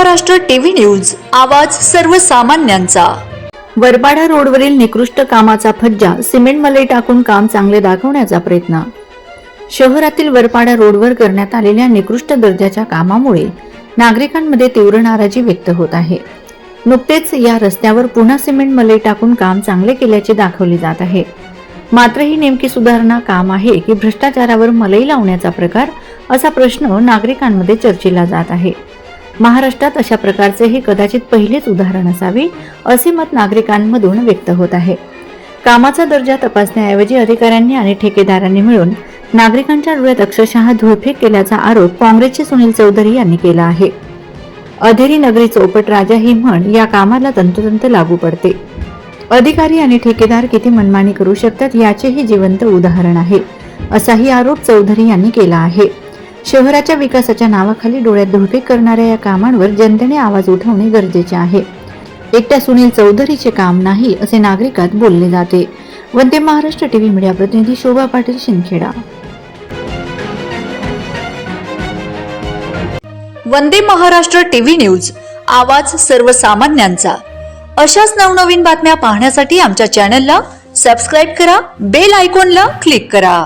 Maharashtra TV news आवाज सर्वसामान्यांचा. वरपाडा रोडवरील निकृष्ट कामाचा फज्जा सिमेंट मलई टाकून काम चांगले दाखवण्याचा प्रयत्न. शहरातील वरपाडा रोडवर करण्यात आलेल्या निकृष्ट दर्जाच्या कामामुळे नागरिकांमध्ये तीव्र नाराजी व्यक्त होत आहे. नुकतेच या रस्त्यावर पुन्हा सिमेंट मलई टाकून काम चांगले केल्याचे दाखवले जात आहे. मात्र ही नेमकी सुधारणा काम आहे की भ्रष्टाचारावर मलई लावण्याचा प्रकार असा प्रश्न नागरिकांमध्ये चर्चेला जात आहे. महाराष्ट्रात अशा प्रकारचे हे कदाचित पहिलेच उदाहरण असावे असे मत नागरिकांमधून व्यक्त होत आहे. कामाचा दर्जा तपासण्याऐवजी अधिकाऱ्यांनी आणि ठेकेदारांनी मिळून नागरिकांच्या डोळ्यात अक्षरशः धुळफेक केल्याचा आरोप काँग्रेसचे सुनील चौधरी यांनी केला आहे. अधेरी नगरी चौपट राजा ही म्हण या कामाला तंतोतंत लागू पडते. अधिकारी आणि ठेकेदार किती मनमानी करू शकतात याचेही जिवंत उदाहरण आहे असाही आरोप चौधरी यांनी केला आहे. शहराच्या विकासाच्या नावाखाली डोळ्यात धुळके करणाऱ्या या कामांवर जनतेने आवाज उठवणे गरजेचे आहे. एकट्या सुनील चौधरीचे काम नाही असे नागरिकात बोलले जाते. वंदे महाराष्ट्र टीव्ही मीडिया प्रतिनिधी शोभा पाटील शिंदखेडा. वंदे महाराष्ट्र टीव्ही न्यूज आवाज सर्वसामान्यांचा. अशाच नवनवीन बातम्या पाहण्यासाठी आमच्या चॅनलला सबस्क्राईब करा बेल आयकॉनला क्लिक करा.